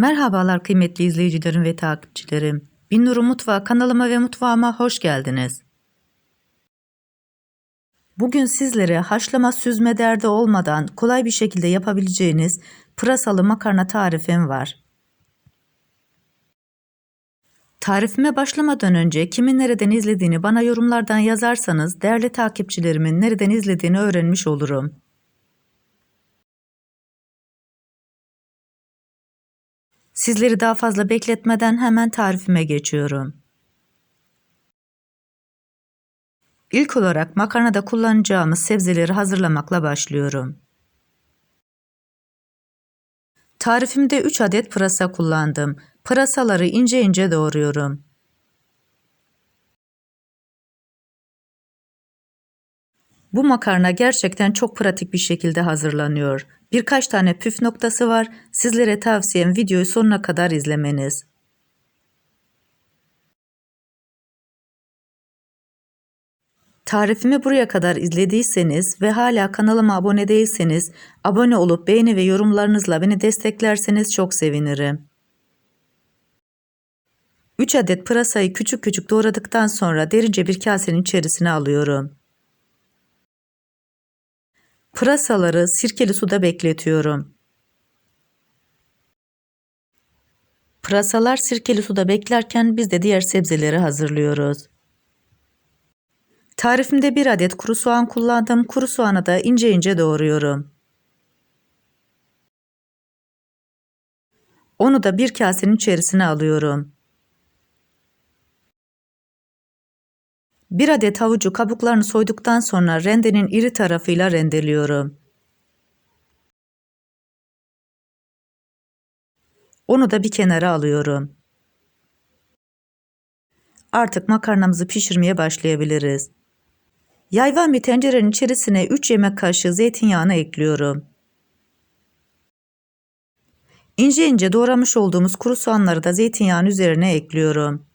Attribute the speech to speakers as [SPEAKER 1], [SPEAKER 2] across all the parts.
[SPEAKER 1] Merhabalar kıymetli izleyicilerim ve takipçilerim. Binnur'un Mutfağı kanalıma ve mutfağıma hoş geldiniz. Bugün sizlere haşlama süzme derdi olmadan kolay bir şekilde yapabileceğiniz pırasalı makarna tarifim var. Tarifime başlamadan önce kimin nereden izlediğini bana yorumlardan yazarsanız değerli takipçilerimin nereden izlediğini öğrenmiş olurum. Sizleri daha fazla bekletmeden hemen tarifime geçiyorum. İlk olarak makarnada kullanacağımız sebzeleri hazırlamakla başlıyorum. Tarifimde 3 adet pırasa kullandım. Pırasaları ince ince doğruyorum. Bu makarna gerçekten çok pratik bir şekilde hazırlanıyor. Birkaç tane püf noktası var. Sizlere tavsiyem videoyu sonuna kadar izlemeniz. Tarifimi buraya kadar izlediyseniz ve hala kanalıma abone değilseniz abone olup beğeni ve yorumlarınızla beni desteklerseniz çok sevinirim. 3 adet pırasayı küçük küçük doğradıktan sonra derince bir kasenin içerisine alıyorum. Pırasaları sirkeli suda bekletiyorum. Pırasalar sirkeli suda beklerken biz de diğer sebzeleri hazırlıyoruz. Tarifimde bir adet kuru soğan kullandım. Kuru soğanı da ince ince doğruyorum. Onu da bir kasenin içerisine alıyorum. Bir adet havucu kabuklarını soyduktan sonra rendenin iri tarafıyla rendeliyorum. Onu da bir kenara alıyorum. Artık makarnamızı pişirmeye başlayabiliriz. Yayvan bir tencerenin içerisine 3 yemek kaşığı zeytinyağını ekliyorum. İnce ince doğramış olduğumuz kuru soğanları da zeytinyağının üzerine ekliyorum.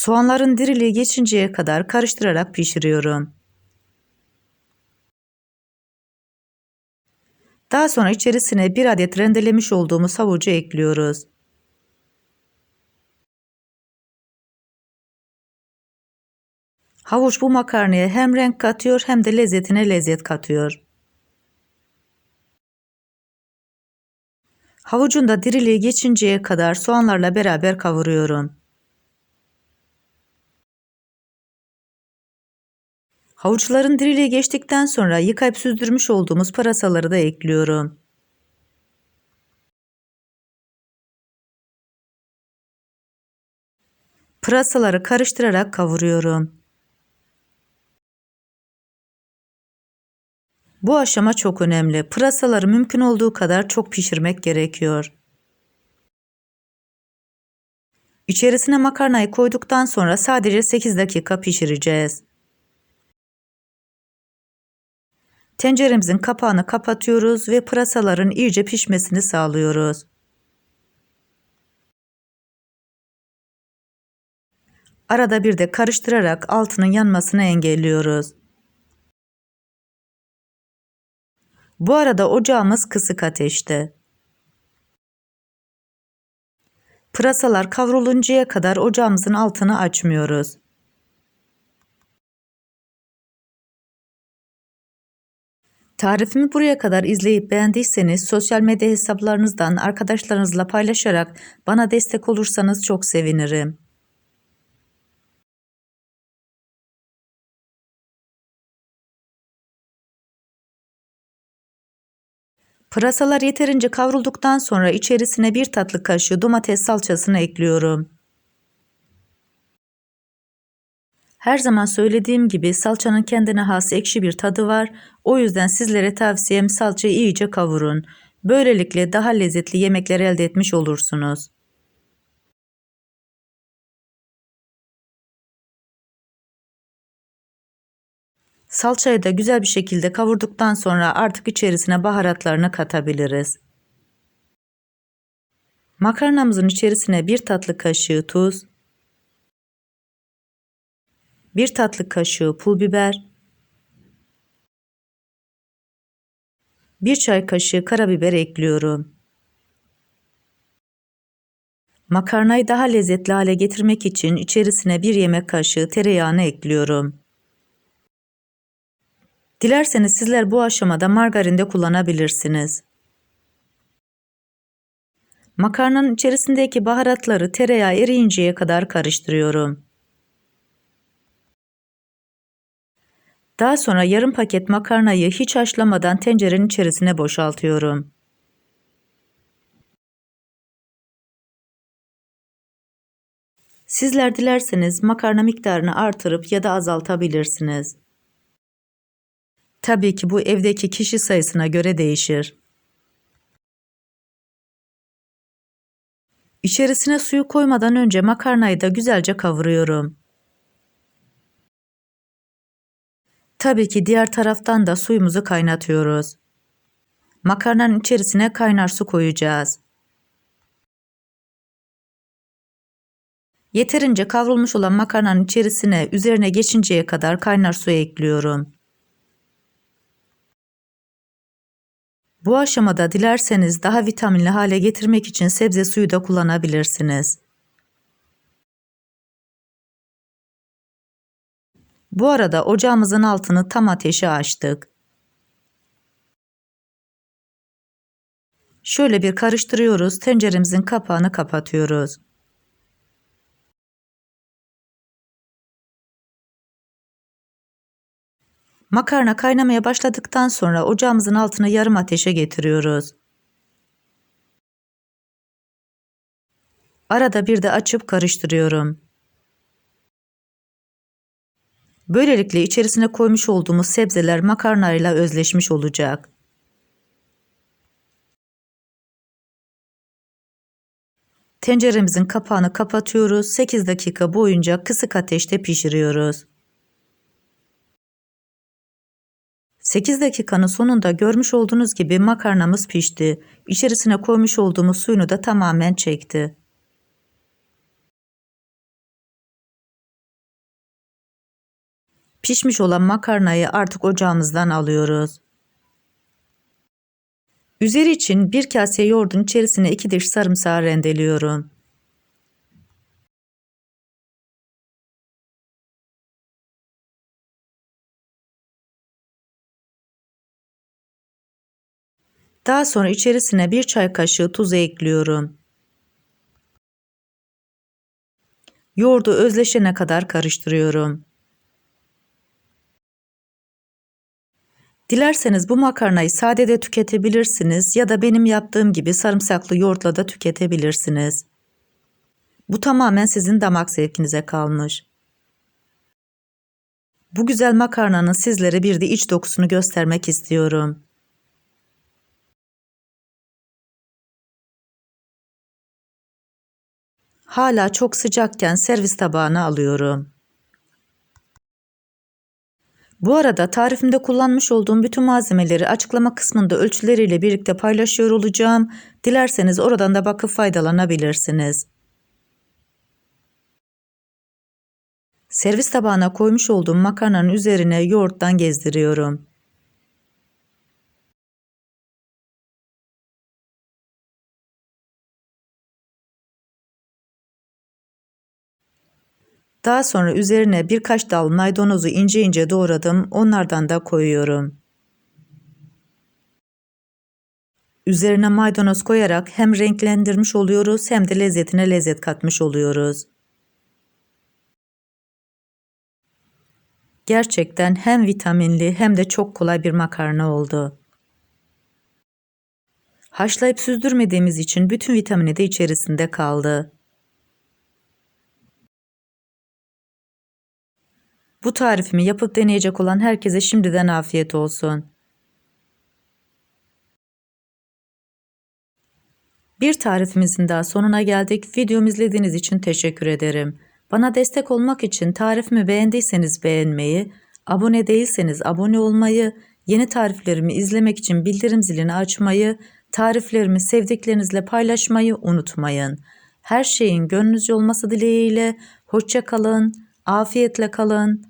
[SPEAKER 1] Soğanların diriliği geçinceye kadar karıştırarak pişiriyorum. Daha sonra içerisine bir adet rendelemiş olduğumuz havucu ekliyoruz. Havuç bu makarnaya hem renk katıyor hem de lezzetine lezzet katıyor. Havucun da diriliği geçinceye kadar soğanlarla beraber kavuruyorum. Havuçların diriliği geçtikten sonra yıkayıp süzdürmüş olduğumuz pırasaları da ekliyorum. Pırasaları karıştırarak kavuruyorum. Bu aşama çok önemli. Pırasaları mümkün olduğu kadar çok pişirmek gerekiyor. İçerisine makarnayı koyduktan sonra sadece 8 dakika pişireceğiz. Tenceremizin kapağını kapatıyoruz ve pırasaların iyice pişmesini sağlıyoruz. Arada bir de karıştırarak altının yanmasını engelliyoruz. Bu arada ocağımız kısık ateşte. Pırasalar kavruluncaya kadar ocağımızın altını açmıyoruz. Tarifimi buraya kadar izleyip beğendiyseniz sosyal medya hesaplarınızdan arkadaşlarınızla paylaşarak bana destek olursanız çok sevinirim. Pırasalar yeterince kavrulduktan sonra içerisine bir tatlı kaşığı domates salçasını ekliyorum. Her zaman söylediğim gibi salçanın kendine has ekşi bir tadı var. O yüzden sizlere tavsiyem salçayı iyice kavurun. Böylelikle daha lezzetli yemekler elde etmiş olursunuz. Salçayı da güzel bir şekilde kavurduktan sonra artık içerisine baharatlarını katabiliriz. Makarnamızın içerisine bir tatlı kaşığı tuz, bir tatlı kaşığı pul biber, 1 çay kaşığı karabiber ekliyorum. Makarnayı daha lezzetli hale getirmek için içerisine 1 yemek kaşığı tereyağını ekliyorum. Dilerseniz sizler bu aşamada margarin de kullanabilirsiniz. Makarnanın içerisindeki baharatları tereyağı eriyinceye kadar karıştırıyorum. Daha sonra yarım paket makarnayı hiç haşlamadan tencerenin içerisine boşaltıyorum. Sizler dilerseniz makarna miktarını artırıp ya da azaltabilirsiniz. Tabii ki bu evdeki kişi sayısına göre değişir. İçerisine suyu koymadan önce makarnayı da güzelce kavuruyorum. Tabii ki diğer taraftan da suyumuzu kaynatıyoruz. Makarnanın içerisine kaynar su koyacağız. Yeterince kavrulmuş olan makarnanın içerisine üzerine geçinceye kadar kaynar su ekliyorum. Bu aşamada dilerseniz daha vitaminli hale getirmek için sebze suyu da kullanabilirsiniz. Bu arada ocağımızın altını tam ateşe açtık. Şöyle bir karıştırıyoruz, tenceremizin kapağını kapatıyoruz. Makarna kaynamaya başladıktan sonra ocağımızın altına yarım ateşe getiriyoruz. Arada bir de açıp karıştırıyorum. Böylelikle içerisine koymuş olduğumuz sebzeler makarnayla özleşmiş olacak. Tenceremizin kapağını kapatıyoruz. 8 dakika boyunca kısık ateşte pişiriyoruz. 8 dakikanın sonunda görmüş olduğunuz gibi makarnamız pişti. İçerisine koymuş olduğumuz suyunu da tamamen çekti. Pişmiş olan makarnayı artık ocağımızdan alıyoruz. Üzeri için bir kase yoğurdun içerisine iki diş sarımsağı rendeliyorum. Daha sonra içerisine bir çay kaşığı tuzu ekliyorum. Yoğurdu özleşene kadar karıştırıyorum. Dilerseniz bu makarnayı sade de tüketebilirsiniz ya da benim yaptığım gibi sarımsaklı yoğurtla da tüketebilirsiniz. Bu tamamen sizin damak zevkinize kalmış. Bu güzel makarnanın sizlere bir de iç dokusunu göstermek istiyorum. Hala çok sıcakken servis tabağına alıyorum. Bu arada tarifimde kullanmış olduğum bütün malzemeleri açıklama kısmında ölçüleriyle birlikte paylaşıyor olacağım. Dilerseniz oradan da bakıp faydalanabilirsiniz. Servis tabağına koymuş olduğum makarnanın üzerine yoğurttan gezdiriyorum. Daha sonra üzerine birkaç dal maydanozu ince ince doğradım. Onlardan da koyuyorum. Üzerine maydanoz koyarak hem renklendirmiş oluyoruz hem de lezzetine lezzet katmış oluyoruz. Gerçekten hem vitaminli hem de çok kolay bir makarna oldu. Haşlayıp süzdürmediğimiz için bütün vitamini de içerisinde kaldı. Bu tarifimi yapıp deneyecek olan herkese şimdiden afiyet olsun. Bir tarifimizin daha sonuna geldik. Videomu izlediğiniz için teşekkür ederim. Bana destek olmak için tarifimi beğendiyseniz beğenmeyi, abone değilseniz abone olmayı, yeni tariflerimi izlemek için bildirim zilini açmayı, tariflerimi sevdiklerinizle paylaşmayı unutmayın. Her şeyin gönlünüzce olması dileğiyle hoşça kalın, afiyetle kalın.